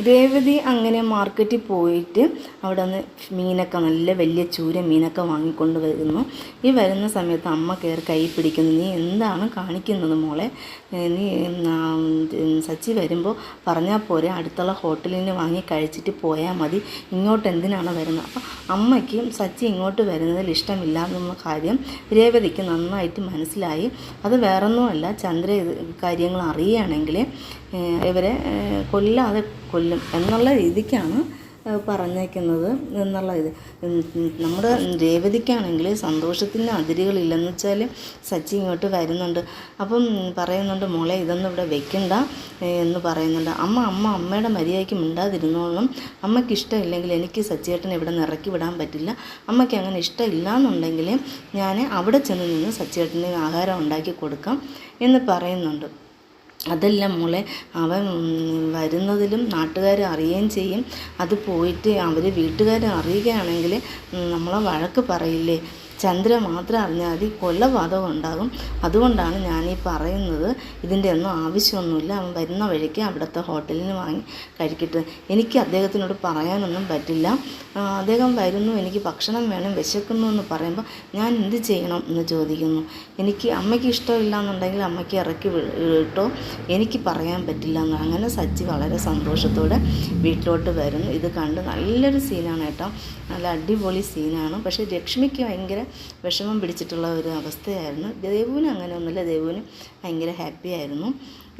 രേവതി അങ്ങനെ മാർക്കറ്റിൽ പോയിട്ട് അവിടെ നിന്ന് മീനൊക്കെ നല്ല വലിയ ചൂര മീനൊക്കെ വാങ്ങിക്കൊണ്ട് വരുന്നു. ഈ വരുന്ന സമയത്ത് അമ്മ കയറി കൈ പിടിക്കുന്നു. നീ എന്താണ് കാണിക്കുന്നത് മോളെ? നീ സച്ചി വരുമ്പോൾ പറഞ്ഞാൽ പോരെ. അടുത്തുള്ള ഹോട്ടലിൽ നിന്ന് വാങ്ങി കഴിച്ചിട്ട് പോയാൽ മതി. ഇങ്ങോട്ട് എന്തിനാണ് വരുന്നത്? അപ്പം അമ്മയ്ക്കും സച്ചി ഇങ്ങോട്ട് വരുന്നതിൽ ഇഷ്ടമില്ല എന്നുള്ള കാര്യം രേവതിക്ക് നന്നായിട്ട് മനസ്സിലായി. അത് വേറൊന്നുമല്ല ചന്ദ്ര കാര്യങ്ങൾ അറിയുകയാണെങ്കിൽ ഇവരെ കൊല്ലാതെ കൊല്ലും എന്നുള്ള രീതിക്കാണ് പറഞ്ഞേക്കുന്നത് എന്നുള്ള ഇത്. നമ്മുടെ രേവതിക്കാണെങ്കിൽ സന്തോഷത്തിന് അതിരുകളില്ലെന്ന് വെച്ചാൽ സച്ചി ഇങ്ങോട്ട് വരുന്നുണ്ട്. അപ്പം പറയുന്നുണ്ട് മോളെ ഇതൊന്നും ഇവിടെ വെക്കണ്ട എന്ന് പറയുന്നുണ്ട്. അമ്മ അമ്മ അമ്മയുടെ മര്യാദയ്ക്ക് മിണ്ടാതിരുന്നോളും അമ്മയ്ക്ക് ഇഷ്ടമില്ലെങ്കിൽ എനിക്ക് സച്ചിയേട്ടനെ ഇവിടെ നിന്ന് ഇറക്കി വിടാൻ പറ്റില്ല. അമ്മയ്ക്ക് അങ്ങനെ ഇഷ്ടമില്ല എന്നുണ്ടെങ്കിൽ ഞാൻ അവിടെ ചെന്ന് നിന്ന് സച്ചിയേട്ടന് ആഹാരം ഉണ്ടാക്കി കൊടുക്കാം എന്ന് പറയുന്നുണ്ട്. അതല്ല മോളെ അവൻ വരുന്നതിലും നാട്ടുകാർ അറിയുകയും ചെയ്യും. അത് പോയിട്ട് അവർ വീട്ടുകാർ അറിയുകയാണെങ്കിൽ നമ്മളെ വഴക്ക് പറയില്ലേ? ചന്ദ്ര മാത്രം അറിഞ്ഞാൽ മതി കൊല്ലപാതകം ഉണ്ടാകും. അതുകൊണ്ടാണ് ഞാൻ ഈ പറയുന്നത്. ഇതിന്റെ ഒന്നും ആവശ്യമൊന്നുമില്ല. അവൻ വരുന്ന വഴിക്ക് അവിടുത്തെ ഹോട്ടലിൽ നിന്ന് വാങ്ങി കഴിക്കട്ടെ. എനിക്ക് അദ്ദേഹത്തിനോട് പറയാനൊന്നും പറ്റില്ല. അദ്ദേഹം വരുന്നു എനിക്ക് ഭക്ഷണം വേണം വിശക്കുന്നു എന്ന് പറയുമ്പോൾ ഞാൻ എന്ത് ചെയ്യണം എന്ന് ചോദിക്കുന്നു. എനിക്ക് അമ്മയ്ക്ക് ഇഷ്ടമില്ല എന്നുണ്ടെങ്കിൽ അമ്മയ്ക്ക് ഇറക്കി വിട്ടോ? എനിക്ക് പറയാൻ പറ്റില്ല എന്ന് അങ്ങനെ സച്ചി വളരെ സന്തോഷത്തോടെ വീട്ടിലോട്ട് വരുന്നു. ഇത് കണ്ട് നല്ലൊരു സീനാണ് കേട്ടോ. നല്ല അടിപൊളി സീനാണ് പക്ഷേ ലക്ഷ്മിക്ക് ഭയങ്കര വിഷമം പിടിച്ചിട്ടുള്ള ഒരു അവസ്ഥയായിരുന്നു. ദേവുവിന് അങ്ങനെ ഒന്നുമില്ല. ദേവുവിന് ഭയങ്കര ഹാപ്പി ആയിരുന്നു.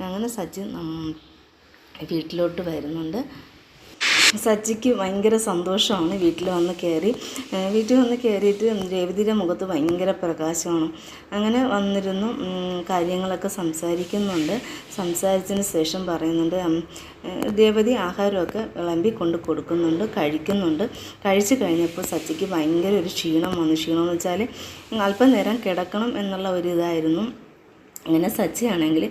അങ്ങനെ സച്ചിൻ വീട്ടിലോട്ട് വരുന്നുണ്ട്. സച്ചിക്ക് ഭയങ്കര സന്തോഷമാണ് വീട്ടിൽ വന്ന് കയറി. വീട്ടിൽ വന്ന് കയറിയിട്ട് രേവതിയുടെ മുഖത്ത് ഭയങ്കര പ്രകാശമാണ്. അങ്ങനെ വന്നിരുന്നു കാര്യങ്ങളൊക്കെ സംസാരിക്കുന്നുണ്ട്. സംസാരിച്ചതിന് ശേഷം പറയുന്നുണ്ട് രേവതി ആഹാരമൊക്കെ വിളമ്പി കൊണ്ട് കൊടുക്കുന്നുണ്ട് കഴിക്കുന്നുണ്ട്. കഴിച്ചു കഴിഞ്ഞപ്പോൾ സച്ചിക്ക് ഭയങ്കര ഒരു ക്ഷീണം വന്നു. ക്ഷീണം എന്ന് വെച്ചാൽ അല്പനേരം കിടക്കണം എന്നുള്ള ഒരു ഇതായിരുന്നു. അങ്ങനെ സച്ചിയാണെങ്കിൽ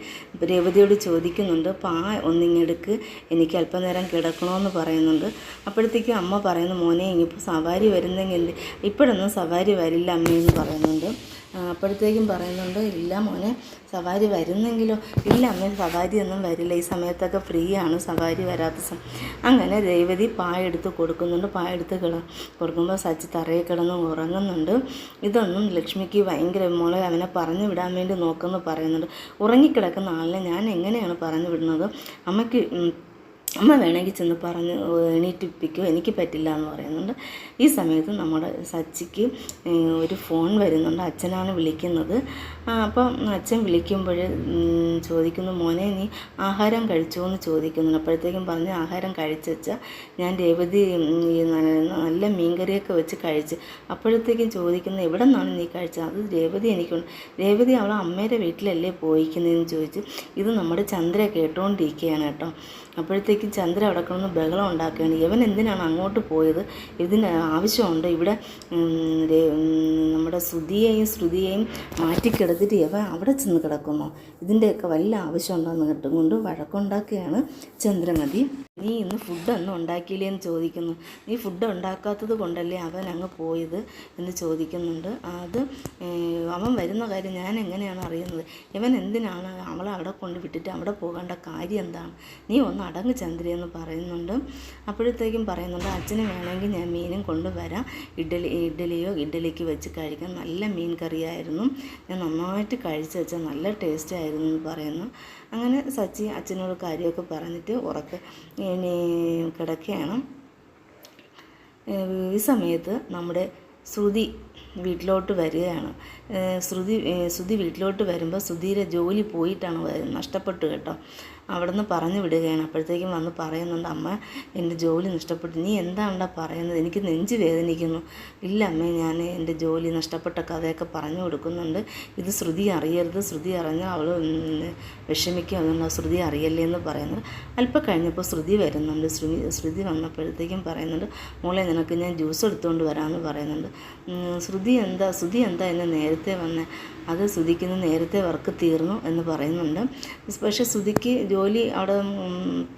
രേവതിയോട് ചോദിക്കുന്നുണ്ട് പാ ഒന്നിങ്ങെടുക്ക് എനിക്ക് അല്പനേരം കിടക്കണമെന്ന് പറയുന്നുണ്ട്. അപ്പോഴത്തേക്കും അമ്മ പറയുന്നു മോനെ ഇനിയിപ്പോൾ സവാരി വരുന്നെങ്കിൽ ഇപ്പോഴൊന്നും സവാരി വരില്ല അമ്മയെന്ന് പറയുന്നുണ്ട്. അപ്പോഴത്തേക്കും പറയുന്നുണ്ട് ഇല്ല മോനെ സവാരി വരുന്നെങ്കിലോ? ഇല്ല അമ്മ സവാരി ഒന്നും വരില്ല. ഈ സമയത്തൊക്കെ ഫ്രീ ആണ് സവാരി വരാത്ത സമയം അങ്ങനെ രേവതി പായെടുത്ത് കൊടുക്കുന്നുണ്ട്. പായെടുത്ത് കിട കൊടുക്കുമ്പോൾ സച്ചി തറയിൽ കിടന്ന് ഉറങ്ങുന്നുണ്ട്. ഇതൊന്നും ലക്ഷ്മിക്ക് ഭയങ്കര മോളെ അവനെ പറഞ്ഞു വിടാൻ വേണ്ടി നോക്കുമെന്ന് പറയുന്നുണ്ട്. ഉറങ്ങിക്കിടക്കുന്ന ആളിനെ ഞാൻ എങ്ങനെയാണ് പറഞ്ഞു വിടുന്നത്? അമ്മയ്ക്ക് അമ്മ വേണമെങ്കിൽ ചെന്ന് പറഞ്ഞ് എണീറ്റിപ്പിക്കും എനിക്ക് പറ്റില്ല എന്ന് പറയുന്നുണ്ട്. ഈ സമയത്ത് നമ്മുടെ സച്ചിക്ക് ഒരു ഫോൺ വരുന്നുണ്ട്. അച്ഛനാണ് വിളിക്കുന്നത്. അപ്പം അച്ഛൻ വിളിക്കുമ്പോൾ ചോദിക്കുന്നു മോനെ നീ ആഹാരം കഴിച്ചോ എന്ന് ചോദിക്കുന്നുണ്ട്. അപ്പോഴത്തേക്കും പറഞ്ഞ് ആഹാരം കഴിച്ചാൽ ഞാൻ രേവതി നല്ല മീൻകറിയൊക്കെ വെച്ച് കഴിച്ച്. അപ്പോഴത്തേക്കും ചോദിക്കുന്നത് എവിടെ നിന്നാണ് നീ കഴിച്ചത്? അത് രേവതി എനിക്കുണ്ട്. രേവതി അവളെ അമ്മയുടെ വീട്ടിലല്ലേ പോയിക്കുന്നതെന്ന് ചോദിച്ച് ഇത് നമ്മുടെ ചന്ദ്ര കേട്ടുകൊണ്ടിരിക്കുകയാണ് കേട്ടോ. അപ്പോഴത്തേക്കും ചന്ദ്ര അവിടെ കിടന്ന് ബഹളം ഉണ്ടാക്കുകയാണ്. ഇവൻ എന്തിനാണ് അങ്ങോട്ട് പോയത്? ഇതിന് ആവശ്യമുണ്ട്. ഇവിടെ നമ്മുടെ ശ്രുതിയെയും ശ്രുതിയെയും മാറ്റിക്കിടത്തിട്ട് ഇവൻ അവിടെ ചെന്ന് കിടക്കുന്നു. ഇതിന്റെയൊക്കെ വല്ല ആവശ്യമുണ്ടോയെന്ന് കേട്ടുകൊണ്ട് വഴക്കുണ്ടാക്കുകയാണ് ചന്ദ്രമതി. നീ ഇന്ന് ഫുഡൊന്നും ഉണ്ടാക്കിയില്ലേ? എന്ന് ചോദിക്കുന്നു. നീ ഫുഡ് ഉണ്ടാക്കാത്തത് കൊണ്ടല്ലേ അവൻ അങ്ങ് പോയത്? എന്ന് ചോദിക്കുന്നുണ്ട്. അത് അവൻ വരുന്ന കാര്യം ഞാൻ എങ്ങനെയാണ് അറിയുന്നത്? ഇവൻ എന്തിനാണ് അവളെ അവിടെ കൊണ്ട് വിട്ടിട്ട് അവിടെ പോകേണ്ട കാര്യം എന്താണ്? നീ ഒന്ന് അടങ്ങ് ചന്ദ്രയെന്ന് പറയുന്നുണ്ട്. അപ്പോഴത്തേക്കും പറയുന്നുണ്ട് അച്ഛന് വേണമെങ്കിൽ ഞാൻ മീനും കൊണ്ടുവരാം. ഇഡ്ഡലി ഇഡ്ഡലിയോ ഇഡ്ഡലിക്ക് വെച്ച് കഴിക്കാൻ നല്ല മീൻ കറിയായിരുന്നു. ഞാൻ നന്നായിട്ട് കഴിച്ച് വെച്ചാൽ നല്ല ടേസ്റ്റ് ആയിരുന്നു എന്ന് പറയുന്നു. അങ്ങനെ സച്ചി അച്ഛനോട് കാര്യമൊക്കെ പറഞ്ഞിട്ട് ഉറക്ക കിടക്കുകയാണ്. ഈ സമയത്ത് നമ്മുടെ ശ്രുതി വീട്ടിലോട്ട് വരികയാണ്. ശ്രുതി ശ്രുതി വീട്ടിലോട്ട് വരുമ്പോൾ ശ്രുതിയുടെ ജോലി പോയിട്ടാണ് നഷ്ടപ്പെട്ടു കേട്ടോ. അവിടെ നിന്ന് പറഞ്ഞു വിടുകയാണ്. അപ്പോഴത്തേക്കും വന്ന് പറയുന്നുണ്ട് അമ്മ എന്റെ ജോലി നഷ്ടപ്പെട്ടു. നീ എന്താണ്ടാ പറയുന്നത്? എനിക്ക് നെഞ്ച് വേദനിക്കുന്നു. ഇല്ല അമ്മ ഞാൻ എന്റെ ജോലി നഷ്ടപ്പെട്ട കഥയൊക്കെ പറഞ്ഞു കൊടുക്കുന്നുണ്ട്. ഇത് ശ്രുതി അറിയരുത്. ശ്രുതി അറിഞ്ഞാൽ അവൾ വിഷമിക്കും. അതുകൊണ്ട് ശ്രുതി അറിയല്ലേ എന്ന് പറയുന്നത് അല്പം കഴിഞ്ഞപ്പോൾ ശ്രുതി വരുന്നുണ്ട്. ശ്രുതി ശ്രുതി വന്നപ്പോഴത്തേക്കും പറയുന്നുണ്ട് മോളെ നിനക്ക് ഞാൻ ജ്യൂസ് എടുത്തുകൊണ്ട് വരാമെന്ന് പറയുന്നുണ്ട്. ശ്രുതി എന്താ? ശ്രുതി എന്താ എന്നെ നേരത്തെ വന്നേ? അത് ശ്രുതിക്ക് നേരത്തെ വർക്ക് തീർന്നു എന്ന് പറയുന്നുണ്ട്. പക്ഷേ ശ്രുതിക്ക് ജോലി അവിടെ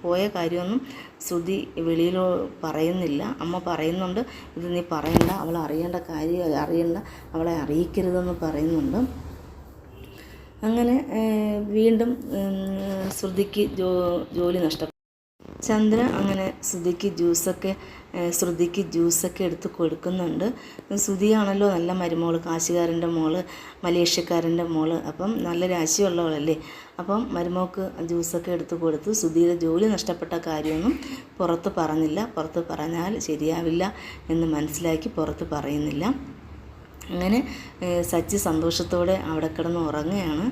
പോയ കാര്യമൊന്നും ശ്രുതി വെളിയിലോ പറയുന്നില്ല. അമ്മ പറയുന്നുണ്ട് ഇത് നീ പറയണ്ട അവൾ അറിയേണ്ട കാര്യം അറിയണ്ട അവളെ അറിയിക്കരുതെന്ന് പറയുന്നുണ്ട്. അങ്ങനെ വീണ്ടും ശ്രുതിക്ക് ജോ ജോലി നഷ്ടപ്പെട്ടു. ചന്ദ്ര അങ്ങനെ ശ്രുതിക്ക് ജ്യൂസൊക്കെ ശ്രുതിക്ക് ജ്യൂസൊക്കെ എടുത്ത് കൊടുക്കുന്നുണ്ട്. ശ്രുതിയാണല്ലോ നല്ല മരുമോൾ കാശുകാരന്റെ മോൾ മലേഷ്യക്കാരന്റെ മോൾ. അപ്പം നല്ല രാശിയുള്ളവളല്ലേ. അപ്പം മരുമോൾക്ക് ജ്യൂസൊക്കെ എടുത്ത് കൊടുത്തു ശ്രുതിയുടെ ജോലി നഷ്ടപ്പെട്ട കാര്യമൊന്നും പുറത്ത് പറഞ്ഞില്ല. പുറത്ത് പറഞ്ഞാൽ ശരിയാവില്ല എന്ന് മനസ്സിലാക്കി പുറത്ത് പറയുന്നില്ല. അങ്ങനെ സച്ചി സന്തോഷത്തോടെ അവിടെ കിടന്ന് ഉറങ്ങുകയാണ്.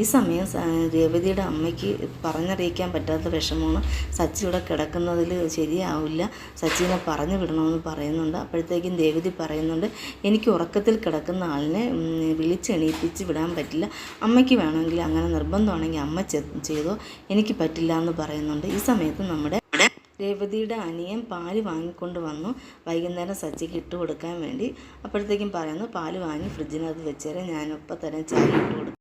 ഈ സമയം രേവതിയുടെ അമ്മയ്ക്ക് പറഞ്ഞറിയിക്കാൻ പറ്റാത്ത വിഷമമാണ്. സച്ചി ഇവിടെ കിടക്കുന്നതിൽ ശരിയാവില്ല. സച്ചിനെ പറഞ്ഞു വിടണമെന്ന് പറയുന്നുണ്ട്. അപ്പോഴത്തേക്കും രേവതി പറയുന്നുണ്ട് എനിക്ക് ഉറക്കത്തിൽ കിടക്കുന്ന ആളിനെ വിളിച്ചെണീപ്പിച്ച് വിടാൻ പറ്റില്ല. അമ്മയ്ക്ക് വേണമെങ്കിൽ അങ്ങനെ നിർബന്ധമാണെങ്കിൽ അമ്മ ചെയ്തോ. എനിക്ക് പറ്റില്ല എന്ന് പറയുന്നുണ്ട്. ഈ സമയത്ത് നമ്മുടെ രേവതിയുടെ അനിയൻ പാൽ വാങ്ങിക്കൊണ്ട് വന്നു. വൈകുന്നേരം സച്ചിക്ക് ഇട്ട് കൊടുക്കാൻ വേണ്ടി. അപ്പോഴത്തേക്കും പറയുന്നു പാൽ വാങ്ങി ഫ്രിഡ്ജിനകത്ത് വെച്ചേരെ ഞാനൊപ്പം തന്നെ ചായ ഇട്ട് കൊടുക്കും